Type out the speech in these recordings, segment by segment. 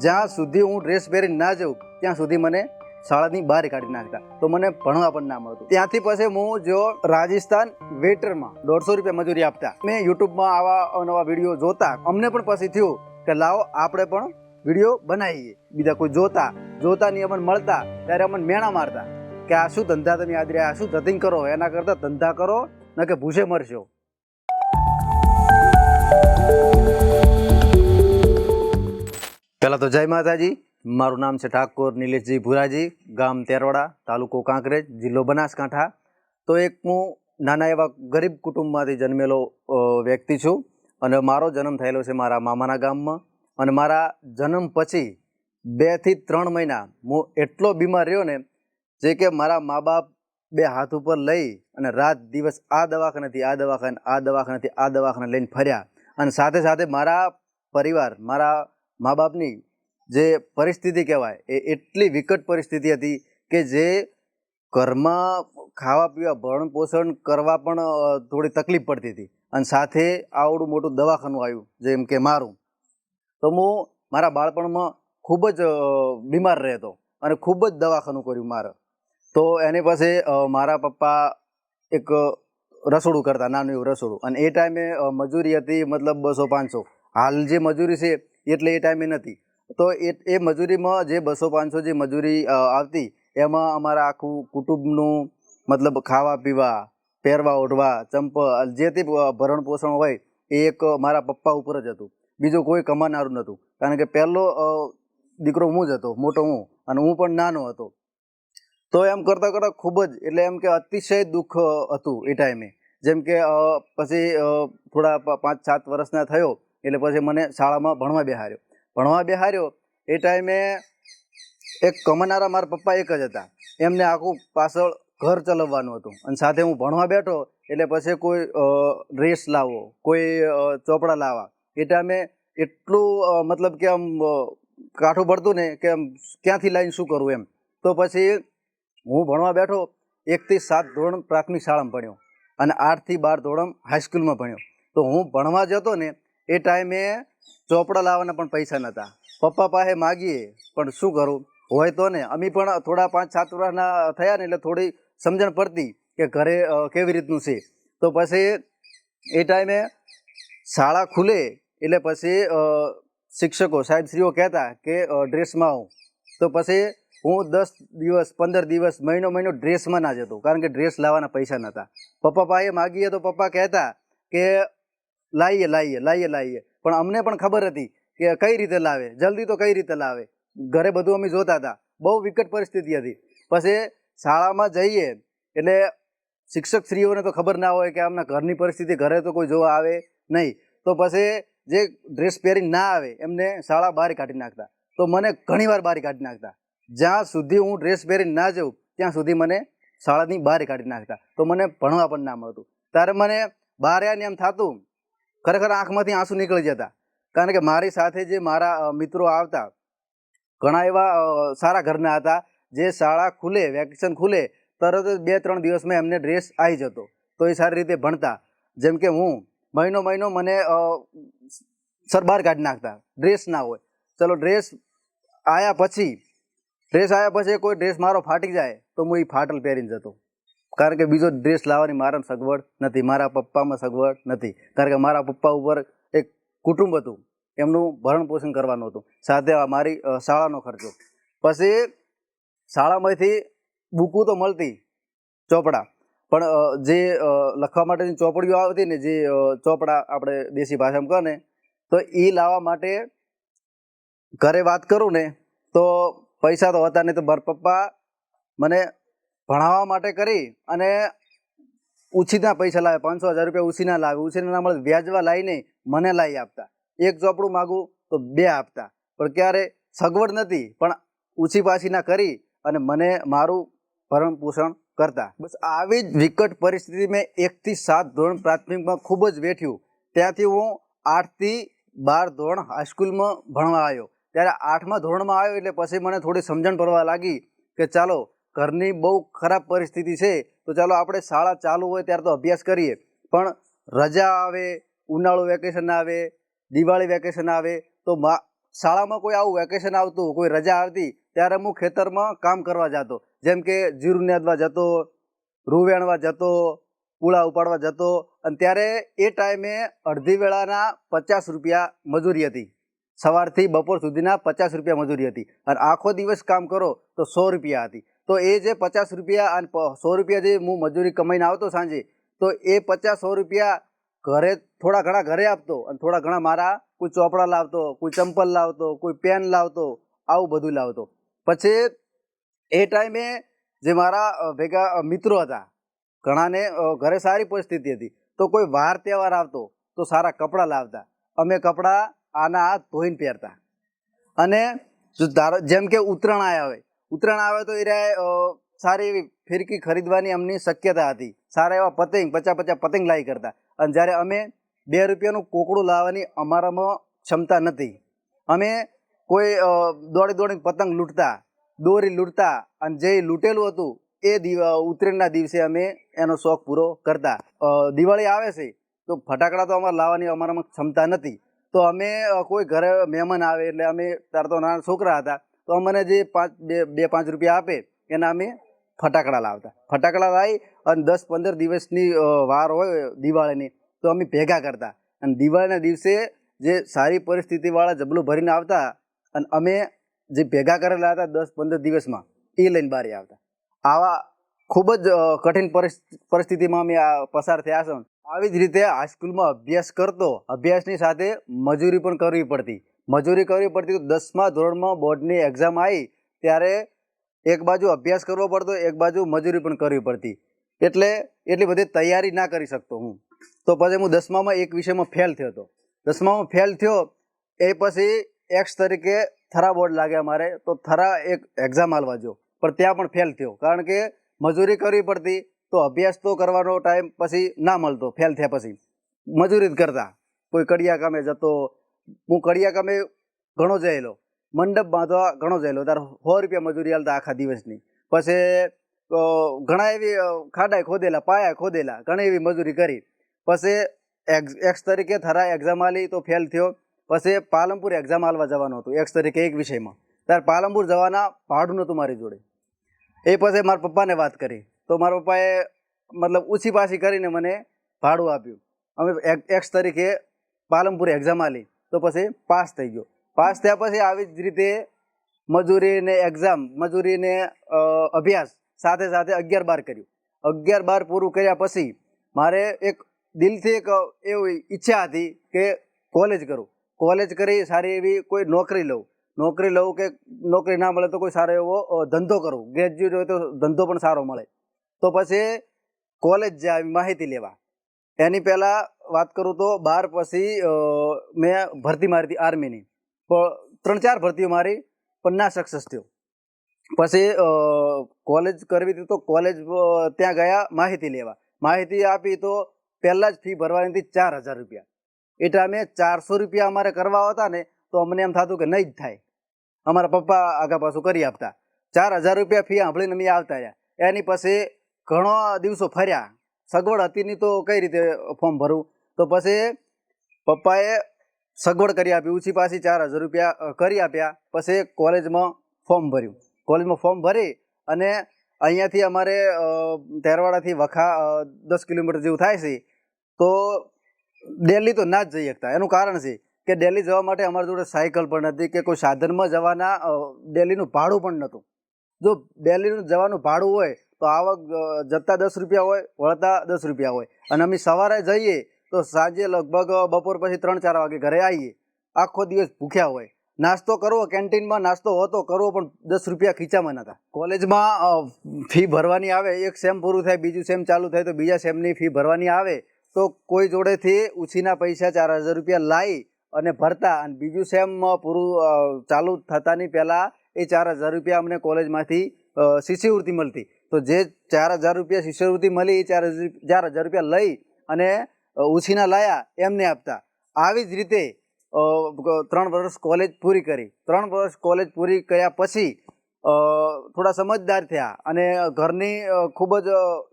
જ્યાં સુધી હું ડ્રેસ પહેરીને ના જાઉં, ત્યાં સુધી મને શાળાની બહાર કાઢી નાખતા. તો મને ભણવા પણ ના મળતું. ત્યાંથી પછી હું જો રાજસ્થાન વેટરમાં દોઢસો રૂપિયા મજૂરી આપતા. મેં યુટ્યુબમાં આવા નવા વીડિયો જોતા. અમને પણ પછી થયું કે લાવો, આપણે પણ વીડિયો બનાવીએ. બીજા કોઈ જોતા જોતા નહીં, અમને મળતા. ત્યારે અમને મેણા મારતા કે આ શું ધંધા તમે આદરે આ શું ધતિંગ કરો? એના કરતાં ધંધા કરો ન કે ભૂસે મરશો. પહેલાં તો જય માતાજી. મારું નામ છે ઠાકોર નિલેશજી ભુરાજી, ગામ તેરવાડા, તાલુકો કાંકરેજ, જિલ્લો બનાસકાંઠા. તો એક હું નાના એવા ગરીબ કુટુંબમાંથી જન્મેલો વ્યક્તિ છું અને મારો જન્મ થયેલો છે મારા મામાના ગામમાં. અને મારા જન્મ પછી બેથી ત્રણ મહિના હું એટલો બીમાર રહ્યો ને જે કે મારા મા બાપ બે હાથ ઉપર લઈ અને રાત દિવસ આ દવાખાનેથી આ દવાખાને, આ દવાખાનેથી આ દવાખાને લઈને ફર્યા. અને સાથે સાથે મારા પરિવાર, મારા મા બાપની જે પરિસ્થિતિ કહેવાય, એ એટલી વિકટ પરિસ્થિતિ હતી કે જે ઘરમાં ખાવા પીવા, ભરણ પોષણ કરવા પણ થોડી તકલીફ પડતી હતી. અને સાથે આવડું મોટું દવાખાનું આવ્યું જેમ કે મારું. તો હું મારા બાળપણમાં ખૂબ જ બીમાર રહેતો અને ખૂબ જ દવાખાનું કર્યું મારે. તો એની પાસે મારા પપ્પા એક રસોડું કરતા, નાનું એવું રસોડું. અને એ ટાઈમે મજૂરી હતી મતલબ બસો પાંચસો. હાલ જે મજૂરી છે એટલે એ ટાઈમે નથી. તો એ એ મજૂરીમાં જે બસો પાંચસો જે મજૂરી આવતી, એમાં અમારા આખું કુટુંબનું મતલબ ખાવા પીવા, પહેરવા ઓઢવા, ચંપલ જે તે ભરણ પોષણ હોય, એ એક મારા પપ્પા ઉપર જ હતું. બીજું કોઈ કમાનારું નહોતું કારણ કે પહેલો દીકરો હું જ હતો, મોટો હું, અને હું પણ નાનો હતો. તો એમ કરતાં કરતાં ખૂબ જ, એટલે એમ કે અતિશય દુઃખ હતું એ ટાઈમે જેમ કે પછી થોડા પાંચ સાત વર્ષના થયો એટલે પછી મને શાળામાં ભણવા બેહાર્યો. ભણવા બેહાર્યો, એ ટાઈમે એક કમાનારા મારા પપ્પા એક જ હતા. એમને આખું પાછળ ઘર ચલાવવાનું હતું. અને સાથે હું ભણવા બેઠો, એટલે પછી કોઈ ડ્રેસ લાવો, કોઈ ચોપડા લાવવા એ ટાઈમે એટલું મતલબ કે આમ કાઠું પડતું ને કે આમ ક્યાંથી લાવીને શું કરવું એમ. તો પછી હું ભણવા બેઠો, એકથી સાત ધોરણ પ્રાથમિક શાળામાં ભણ્યો. અને આઠથી બાર ધોરણ હાઈસ્કૂલમાં ભણ્યો. તો હું ભણવા જતો ને એ ટાઈમે ચોપડા લાવવાના પણ પૈસા નહોતા. પપ્પા પાસે માગીએ, પણ શું કરું? હોય તો ને. અમે પણ થોડા પાંચ સાત વર્ષના થયા ને એટલે થોડી સમજણ પડતી કે ઘરે કેવી રીતનું છે. તો પછી એ ટાઈમે શાળા ખુલે એટલે પછી શિક્ષકો સાહેબશ્રીઓ કહેતા કે ડ્રેસમાં આવું. તો પછી હું દસ દિવસ, પંદર દિવસ, મહિનો મહિનો ડ્રેસમાં ના જતો, કારણ કે ડ્રેસ લાવવાના પૈસા નહોતા. પપ્પા પાસે માગીએ તો પપ્પા કહેતા કે લાવીએ લાવીએ લાવીએ લાવીએ પણ અમને પણ ખબર હતી કે કઈ રીતે લાવે, જલ્દી તો કઈ રીતે લાવે. ઘરે બધું અમે જોતા હતા. બહુ વિકટ પરિસ્થિતિ હતી. પછી શાળામાં જઈએ, એટલે શિક્ષક શ્રીઓને તો ખબર ના હોય કે આમના ઘરની પરિસ્થિતિ, ઘરે તો કોઈ જોવા આવે નહીં. તો પછી જે ડ્રેસ પહેરી ના આવે, એમને શાળા બહાર કાઢી નાખતા. તો મને ઘણીવાર બહાર કાઢી નાખતા. જ્યાં સુધી હું ડ્રેસ પહેરીને ના જાઉં, ત્યાં સુધી મને શાળાની બહાર કાઢી નાખતા. તો મને ભણવા પણ ના મળતું. ત્યારે મને બહાર આવ્યા ને એમ થતું ખરેખર આંખમાંથી આંસુ નીકળી જતા. કારણ કે મારી સાથે જે મારા મિત્રો આવતા, ઘણા એવા સારા ઘરના હતા, જે શાળા ખુલે, વેકેશન ખુલે, તરત જ બે ત્રણ દિવસમાં એમને ડ્રેસ આવી જતો. તો એ સારી રીતે ભણતા. જેમ કે હું, મહિનો મહિનો મને સર બહાર કાઢી નાખતા. ડ્રેસ ના હોય. ચલો, ડ્રેસ આવ્યા પછી, ડ્રેસ આવ્યા પછી કોઈ ડ્રેસ મારો ફાટી જાય, તો હું એ ફાટલ પહેરીને જતો. કારણ કે બીજો ડ્રેસ લાવવાની મારા સગવડ નથી, મારા પપ્પામાં સગવડ નથી. કારણ કે મારા પપ્પા ઉપર એક કુટુંબ હતું, એમનું ભરણ પોષણ કરવાનું હતું. સાથે મારી શાળાનો ખર્ચો. પછી શાળામાંથી બુકું તો મળતી, ચોપડા. પણ જે લખવા માટેની ચોપડીઓ આવતી ને જે ચોપડા આપણે દેશી ભાષામાં કહે ને, તો એ લાવવા માટે ઘરે વાત કરું ને, તો પૈસા તો હતા નહીં તો મારા પપ્પા મને ભણાવવા માટે કરી અને ઉછીના પૈસા લાવે પાંચસો હજાર રૂપિયા ઉછીના લાવે ઉછીના મળે વ્યાજવા લાવીને મને લાવી આપતા. એક ચોપડું માગું તો બે આપતા. પણ ક્યારે? સગવડ નથી. પણ ઉછી પાછીના કરી અને મને મારું ભરણ પોષણ કરતા. બસ આવી જ વિકટ પરિસ્થિતિ મેં એકથી સાત ધોરણ પ્રાથમિકમાં ખૂબ જ વેઠ્યું. ત્યાંથી હું આઠથી બાર ધોરણ હાઈસ્કૂલમાં ભણવા આવ્યો. ત્યારે આઠમા ધોરણમાં આવ્યો એટલે પછી મને થોડી સમજણ પડવા લાગી કે ચાલો ઘરની બહુ ખરાબ પરિસ્થિતિ છે, તો ચાલો આપણે શાળા ચાલુ હોય ત્યારે તો અભ્યાસ કરીએ. પણ રજા આવે, ઉનાળુ વેકેશન આવે, દિવાળી વેકેશન આવે, તો મા, શાળામાં કોઈ આવું વેકેશન આવતું, કોઈ રજા આવતી, ત્યારે હું ખેતરમાં કામ કરવા જતો. જેમ કે જીરું નેદવા જતો રૂ વેણવા જતો, પૂળા ઉપાડવા જતો, અને ત્યારે એ ટાઈમે અડધી વેળાના પચાસ રૂપિયા મજૂરી હતી. સવારથી બપોર સુધીના પચાસ રૂપિયા મજૂરી હતી. અને આખો દિવસ કામ કરો, તો સો રૂપિયા હતી. તો એ જે પચાસ રૂપિયા અને સો રૂપિયા જે હું મજૂરી કમાઈને આવતો સાંજે, તો એ પચાસ સો રૂપિયા ઘરે થોડા ઘણા ઘરે આપતો અને થોડા ઘણા મારા કોઈ ચોપડા લાવતો, કોઈ ચંપલ લાવતો, કોઈ પેન લાવતો, આવું બધું લાવતો. પછી એ ટાઈમે જે મારા ભેગા મિત્રો હતા, ઘણાને ઘરે સારી પરિસ્થિતિ હતી. તો કોઈ વાર તહેવાર આવતો, તો સારા કપડાં લાવતા. અમે કપડાં આના હાથ ધોઈને પહેરતા. અને જો ધારો, જેમ કે ઉત્તરાયણ આવ્યા હોય ઉત્તરાયણ આવે તો એ સારી એવી ફિરકી ખરીદવાની અમની શક્યતા હતી. સારા એવા પતંગ પચાસ પચાસ પતંગ લાવી કરતા. અને જ્યારે અમે બે રૂપિયાનું કોકડું લાવવાની અમારામાં ક્ષમતા નથી અમે કોઈ દોડી દોડી પતંગ લૂંટતા, દોરી લૂંટતા અને જે લૂંટેલું હતું, એ દિવ ઉત્તરાયણના દિવસે અમે એનો શોખ પૂરો કરતા. દિવાળી આવે છે, તો ફટાકડા તો અમારે લાવવાની અમારામાં ક્ષમતા નથી તો અમે કોઈ ઘરે મહેમાન આવે એટલે અમે ત્યારે તો નાના છોકરા હતા તો અમને જે પાંચ, બે બે, પાંચ રૂપિયા આપે, એના અમે ફટાકડા લાવતા. ફટાકડા લાવી અને દસ, પંદર દિવસની વાર હોય દિવાળીની, તો અમે ભેગા કરતા. અને દિવાળીના દિવસે જે સારી પરિસ્થિતિવાળા જબલું ભરીને આવતા અને અમે જે ભેગા કરેલા હતા દસ, પંદર દિવસમાં, એ લઈને બહાર આવતા. આવા ખૂબ જ કઠિન પરિસ્થિતિમાં અમે પસાર થયા છો. આવી જ રીતે હાઈસ્કૂલમાં અભ્યાસ કરતો, અભ્યાસની સાથે મજૂરી પણ કરવી પડતી. મજૂરી કરવી પડતી દસમા ધોરણમાં બોર્ડની એક્ઝામ આવી, ત્યારે એક બાજુ અભ્યાસ કરવો પડતો, એક બાજુ મજૂરી પણ કરવી પડતી. એટલે એટલી બધી તૈયારી ના કરી શકતો હું. તો પછી હું દસમામાં એક વિષયમાં ફેલ થયો હતો. દસમામાં ફેલ થયો, એ પછી એક્સ તરીકે થરા બોર્ડ લાગ્યા મારે, તો થરા એક એક્ઝામ આલવા જો. પણ ત્યાં પણ ફેલ થયો. કારણ કે મજૂરી કરવી પડતી, તો અભ્યાસ તો કરવાનો ટાઈમ પછી ના મળતો ફેલ થયા પછી. મજૂરી જ કરતા. કોઈ કડિયા કામે જતો હું કડિયા કામે ઘણો જયેલો. મંડપ બાંધવા ઘણો જયેલો. ત્યારે સો રૂપિયા મજૂરી હાલતા આખા દિવસની. પછી ઘણા એવી ખાડાએ ખાડા ખોદેલા, પાયા ખોદેલા, ઘણી એવી મજૂરી કરી. પછી એક્સ તરીકે થરા એક્ઝામ આલી તો ફેલ થયો. પછી, પાલનપુર એક્ઝામ આલવા જવાનું હતું, એક્સ તરીકે એક વિષયમાં. ત્યારે પાલનપુર જવાના ભાડું નહોતું મારી જોડે. એ પછી મારા પપ્પાને વાત કરી. તો મારા પપ્પાએ મતલબ ઉછી પાછી કરીને મને ભાડું આપ્યું. અમે એક- એક્સ તરીકે પાલનપુર એક્ઝામ આલી. તો પછી પાસ થઈ ગયો. પાસ થયા પછી આવી જ રીતે મજૂરી ને એક્ઝામ મજૂરી ને અભ્યાસ સાથે સાથે અગિયાર બાર કર્યું. અગિયાર બાર પૂરું કર્યા પછી મારે એક દિલથી એક એવી ઈચ્છા હતી કે કોલેજ કરું. કોલેજ કરી સારી એવી કોઈ નોકરી લઉં. નોકરી લઉં કે નોકરી ના મળે તો કોઈ સારો એવો ધંધો કરું. ગ્રેજ્યુએટ હોય તો ધંધો પણ સારો મળે. તો પછી કોલેજ જાય માહિતી લેવા. એની પહેલાં વાત કરું તો બાર પછી મેં ભરતી મારી હતી આર્મીની. પણ ત્રણ ચાર ભરતીઓ મારી, પણ ના સક્સેસ થયો. પછી કોલેજ કરવી હતી તો કોલેજ ત્યાં ગયા, માહિતી લેવા. માહિતી આપી તો પહેલાં જ ફી ભરવાની હતી ચાર હજાર રૂપિયા. એટલે અમે ચારસો રૂપિયા અમારે કરવા હતા ને, તો અમને એમ થતું કે નહીં જ થાય. અમારા પપ્પા આગા પાછું કરી આપતા. ચાર હજાર રૂપિયા ફી સાંભળીને અમે આવતા રહ્યા. એની પછી ઘણો દિવસો ફર્યા. સગવડ હતી નહીં તો કઈ રીતે ફોર્મ ભરવું તો પછી પપ્પાએ સગવડ કરી આપી ઊંચી પાછી ચાર હજાર રૂપિયા કરી આપ્યા. પછી કોલેજમાં ફોર્મ ભર્યું. કોલેજમાં ફોર્મ ભરી અને અહીંયાથી અમારે તહેરવાડાથી વખા દસ કિલોમીટર જેવું થાય છે, તો દિલ્હી તો ના જ જઈ શકતા. એનું કારણ છે કે દિલ્હી જવા માટે અમારી જોડે સાયકલ પણ નથી કે કોઈ સાધનમાં જવાના દિલ્હીનું ભાડું પણ નહોતું. જો દિલ્હીનું જવાનું ભાડું હોય તો આવક જતા દસ રૂપિયા હોય, વળતા દસ રૂપિયા હોય. અને અમે સવારે જઈએ તો સાંજે લગભગ બપોર પછી ત્રણ ચાર વાગે ઘરે આવીએ. આખો દિવસ ભૂખ્યા હોય. નાસ્તો કરવો, કેન્ટીનમાં નાસ્તો હોતો કરવો પણ દસ રૂપિયા ખીચામાં નતા. કોલેજમાં ફી ભરવાની આવે, એક સેમ પૂરું થાય, બીજું સેમ ચાલુ થાય તો બીજા સેમની ફી ભરવાની આવે. તો કોઈ જોડેથી ઉછીના પૈસા ચાર હજાર રૂપિયા લાવી અને ભરતા અને બીજું સેમ પૂરું ચાલુ થતાની પહેલાં એ ચાર હજાર રૂપિયા અમને કોલેજમાંથી શિષ્યવૃત્તિ મળતી. તો જે ચાર હજાર રૂપિયા શિષ્યવૃત્તિ મળી, એ ચાર હજાર ચાર હજાર રૂપિયા લઈ અને ઉછીના લાયા એમને આપતા. આવી જ રીતે ત્રણ વર્ષ કોલેજ પૂરી કરી. ત્રણ વર્ષ કોલેજ પૂરી કર્યા પછી થોડા સમજદાર થયા અને ઘરની ખૂબ જ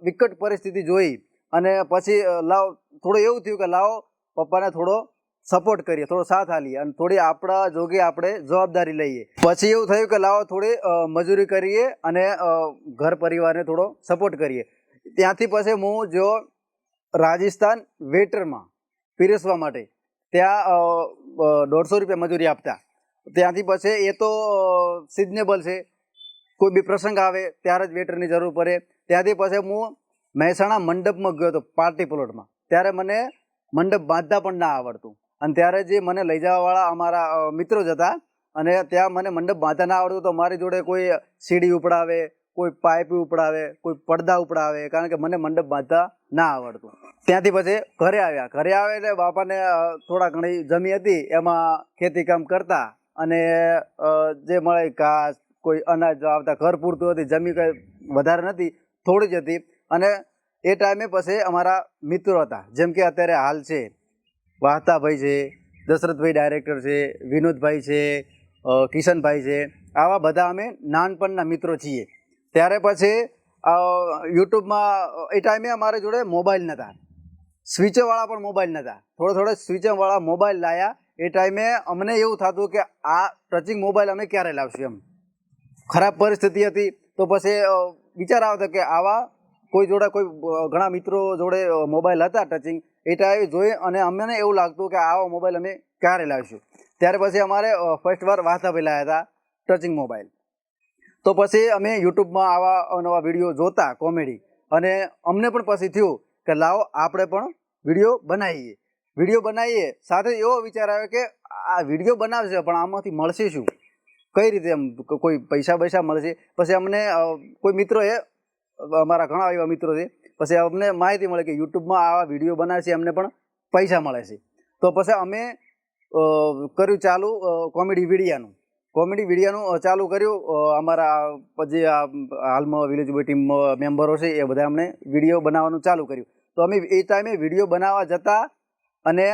વિકટ પરિસ્થિતિ જોઈ અને પછી લાવ, થોડું એવું થયું કે લાવો, પપ્પાને થોડો સપોર્ટ કરીએ, થોડો સાથ હાલીએ અને થોડી આપણા જોગે આપણે જવાબદારી લઈએ. પછી એવું થયું કે લાવો થોડી મજૂરી કરીએ અને ઘર પરિવારને થોડો સપોર્ટ કરીએ. ત્યાંથી પછી હું જો રાજસ્થાન વેટરમાં પીરસવા માટે. ત્યાં દોઢસો રૂપિયા મજૂરી આપતા. ત્યાંથી પછી એ તો સિઝનેબલ છે. કોઈ બી પ્રસંગ આવે ત્યારે જ વેટરની જરૂર પડે. ત્યાંથી પછી હું મહેસાણા મંડપમાં ગયો હતો, પાર્ટી પ્લોટમાં. ત્યારે મને મંડપ બાંધતા પણ ના આવડતું. અને ત્યારે જે મને લઈ જવાવાળા અમારા મિત્રો જ હતા અને ત્યાં મને મંડપ બાંધતા ના આવડતું તો મારી જોડે કોઈ સીડી ઉપડાવે કોઈ પાઇપ ઉપડાવે, કોઈ પડદા ઉપડાવે, કારણ કે મને મંડપ બાંધતા ના આવડતું. ત્યાંથી પછી ઘરે આવ્યા. ઘરે આવે એટલે બાપાને થોડા ઘણી જમી હતી. એમાં ખેતી કામ કરતા અને જે મળે ઘાસ, કોઈ અનાજ આવતા, ઘર પૂરતું હતી, જમી કંઈ વધારે નથી, થોડી જ હતી. અને એ ટાઈમે પછી અમારા મિત્રો હતા. જેમ કે અત્યારે હાલ છે, વાહતાભાઈ છે, દશરથભાઈ ડાયરેક્ટર છે, વિનોદભાઈ છે કિશનભાઈ છે. આવા બધા અમે નાનપણના મિત્રો છીએ. ત્યારે પછી યુટ્યુબમાં, એ ટાઈમે અમારી જોડે મોબાઈલ નહોતા સ્વિચવાળા પણ મોબાઈલ નહોતા થોડો થોડો સ્વિચવાળા મોબાઈલ લાયા. એ ટાઈમે અમને એવું થતું કે આ ટચિંગ મોબાઈલ અમે ક્યારે લાવશું એમ. ખરાબ પરિસ્થિતિ હતી. તો પછી વિચાર આવતો કે આવા કોઈ જોડે કોઈ ઘણા મિત્રો જોડે મોબાઈલ હતા ટચિંગ. એ ટાઈમે જોઈ અને અમને એવું લાગતું કે આવો મોબાઈલ અમે ક્યારે લાવીશું. ત્યારે પછી અમારે ફર્સ્ટ વાર વાહતાભાઈ પહેલાં હતા ટચિંગ મોબાઈલ. તો પછી અમે યુટ્યુબમાં આવા નવા વીડિયો જોતા કોમેડી. અને અમને પણ પછી થયું કે લાવો, આપણે પણ વીડિયો બનાવીએ. વીડિયો બનાવીએ, સાથે એવો વિચાર આવ્યો કે આ વીડિયો બનાવશે, પણ આમાંથી મળશે શું? કઈ રીતે કોઈ પૈસા પૈસા મળશે? પછી અમને કોઈ મિત્રોએ, અમારા ઘણા એવા મિત્રો છે, પછી અમને માહિતી મળે કે યુટ્યુબમાં આવા વીડિયો બનાવશે, અમને પણ પૈસા મળે છે. તો પછી અમે કર્યું ચાલુ કોમેડી વિડીયાનું. કોમેડી વિડીયાનું ચાલુ કર્યું. અમારા આ, હાલમાં વિલેજ બોય ટીમ મેમ્બરો છે, એ બધા અમને વીડિયો બનાવવાનું ચાલુ કર્યું. તો અમે એ ટાઈમે વીડિયો બનાવવા જતા અને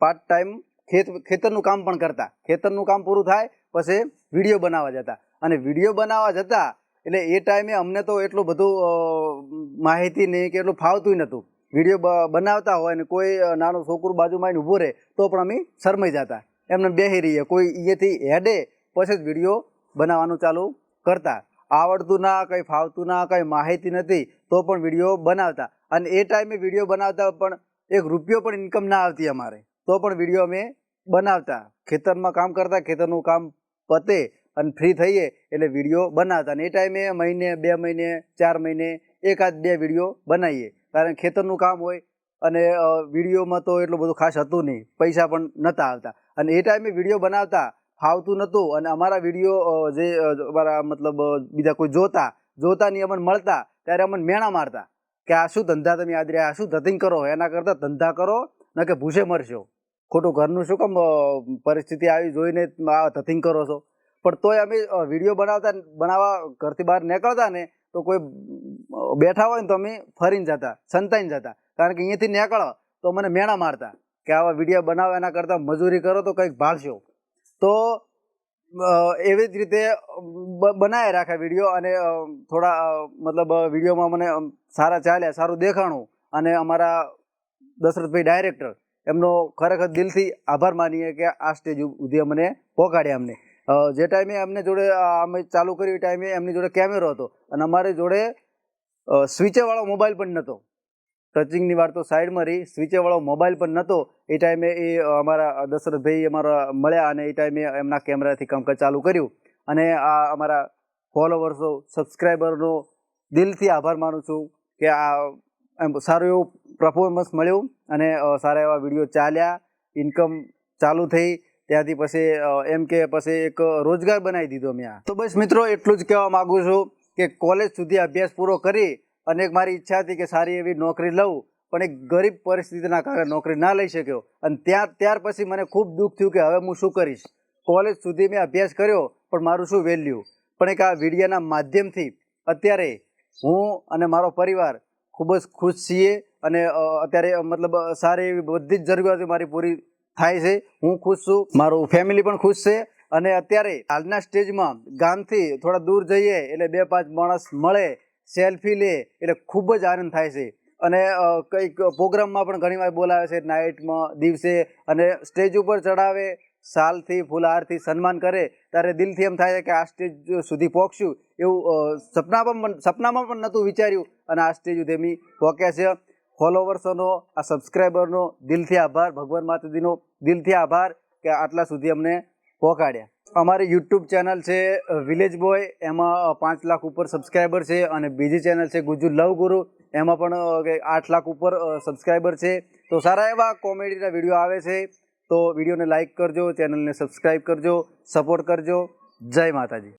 પાર્ટ ટાઈમ ખેત, ખેતરનું કામ પણ કરતા. ખેતરનું કામ પૂરું થાય, પછી વીડિયો બનાવવા જતા. અને વીડિયો બનાવવા જતા એટલે એ ટાઈમે અમને તો એટલું બધું માહિતી નહીં કે એટલું ફાવતું નહોતું. વીડિયો બનાવતા હોય ને કોઈ નાનું છોકરું બાજુમાં ઊભું રહે, તો પણ અમે શરમાઈ જતા. એમને બેસી રહીએ. કોઈ અહીંયાથી હેડે, પછી જ વીડિયો બનાવવાનું ચાલુ કરતા. આવડતું ના, કંઈ ફાવતું ના, કંઈ માહિતી નથી, તો પણ વીડિયો બનાવતા. અને એ ટાઈમે વીડિયો બનાવતા પણ એક રૂપિયો પણ ઇન્કમ ના આવતી અમારે. તો પણ વીડિયો અમે બનાવતા. ખેતરમાં કામ કરતા, ખેતરનું કામ પતે અને ફ્રી થઈએ એટલે વીડિયો બનાવતા. અને એ ટાઈમે મહિને, બે મહિને, ચાર મહિને એકાદ બે વીડિયો બનાવીએ. કારણ ખેતરનું કામ હોય અને વિડીયોમાં તો એટલું બધું ખાસ હતું નહીં. પૈસા પણ નહોતા આવતા. અને એ ટાઈમે વીડિયો બનાવતા ફાવતું નહોતું અને અમારા વીડિયો જે અમારા મતલબ બીજા કોઈ જોતા જોતા નહીં અમને મળતા, ત્યારે અમને મેણા મારતા કે આ શું ધંધા તમે યાદ રહ્યા? શું ધતિંગ કરો? એના કરતાં ધંધા કરો, ન કે ભૂસે મરશો. ખોટું ઘરનું શું કામ પરિસ્થિતિ આવી જોઈને આ ધતિંગ કરો છો? પણ તોય અમે વીડિયો બનાવતા, બનાવવા ઘરથી બહાર નીકળતા ને, તો કોઈ બેઠા હોય ને તો અમે ફરીને જતા, સંતાઈને જતા. કારણ કે અહીંયાથી નીકળો તો મને મેણા મારતા. કે આવા વીડિયો બનાવો, એના કરતાં મજૂરી કરો તો કંઈક ભાળશો તો એવી જ રીતે બનાવી રાખ્યા વીડિયો અને થોડા મતલબ વિડીયોમાં મને સારા ચાલ્યા, સારું દેખાણું અને અમારા દશરથભાઈ ડાયરેક્ટર, એમનો ખરેખર દિલથી આભાર માનીએ કે આ સ્ટેજ સુધી અમને પહોંચાડ્યા અમને. જે ટાઈમે અમને જોડે અમે ચાલુ કર્યું એ ટાઈમે એમની જોડે કેમેરો હતો અને અમારી જોડે સ્વિચેવાળો મોબાઈલ પણ નહોતો ટચિંગની વાર તો સાઈડમાં રહી. સ્વિચેવાળો મોબાઈલ પણ નહોતો એ ટાઈમે એ અમારા દશરથભાઈ અમારા મળ્યા અને એ ટાઈમે એમના કેમેરાથી કામકાજ ચાલુ કર્યું. અને આ અમારા ફોલોવર્સો, સબસ્ક્રાઈબરનો દિલથી આભાર માનું છું કે આ એમ સારું એવું પરફોર્મન્સ મળ્યું અને સારા એવા વીડિયો ચાલ્યા. ઇન્કમ ચાલુ થઈ. ત્યાંથી પછી એમ કે પછી એક રોજગાર બનાવી દીધો મેં તો બસ મિત્રો, એટલું જ કહેવા માગું છું કે કોલેજ સુધી અભ્યાસ પૂરો કરી અને એક મારી ઈચ્છા હતી કે સારી એવી નોકરી લઉં, પણ એક ગરીબ પરિસ્થિતિના કારણે નોકરી ના લઈ શક્યો. અને ત્યાં, ત્યાર પછી મને ખૂબ દુઃખ થયું કે હવે હું શું કરીશ? કોલેજ સુધી મેં અભ્યાસ કર્યો, પણ મારું શું વેલ્યુ પણ એક આ વિડીયાના માધ્યમથી અત્યારે હું અને મારો પરિવાર ખૂબ જ ખુશ છીએ અને અત્યારે મતલબ સારી એવી બધી જ જરૂરિયાતો મારી પૂરી થાય છે. હું ખુશ છું, મારું ફેમિલી પણ ખુશ છે અને અત્યારે હાલના સ્ટેજમાં ગામથી થોડા દૂર જઈએ એટલે બે પાંચ માણસ મળે સેલ્ફી લે એટલે ખૂબ જ આનંદ થાય છે. અને કંઈક પ્રોગ્રામમાં પણ ઘણીવાર બોલાવે છે નાઇટમાં, દિવસે અને સ્ટેજ ઉપર ચડાવે, સાલથી, ફૂલહારથી સન્માન કરે, ત્યારે દિલથી એમ થાય છે કે આ સ્ટેજ સુધી પહોંચ્યું એવું સપનામાં પણ સપનામાં પણ નહોતું વિચાર્યું અને આ સ્ટેજ એમની પહોંચ્યા છે ફોલોવર્સોનો, આ સબસ્ક્રાઈબરનો દિલથી આભાર, ભગવાન માતાજીનો દિલથી આભાર કે આટલા સુધી અમને પહોંચાડ્યા. અમારી યુટ્યુબ ચેનલ છે વિલેજ બોય એમાં પાંચ લાખ ઉપર સબસ્ક્રાઈબર છે અને બીજી ચેનલ છે ગુજુ લવ ગુરુ. એમાં પણ આઠ લાખ ઉપર સબસ્ક્રાઈબર છે. તો સારા એવા કોમેડીના વીડિયો આવે છે. તો વિડીયોને લાઈક કરજો, ચેનલને સબસ્ક્રાઈબ કરજો સપોર્ટ કરજો. જય માતાજી.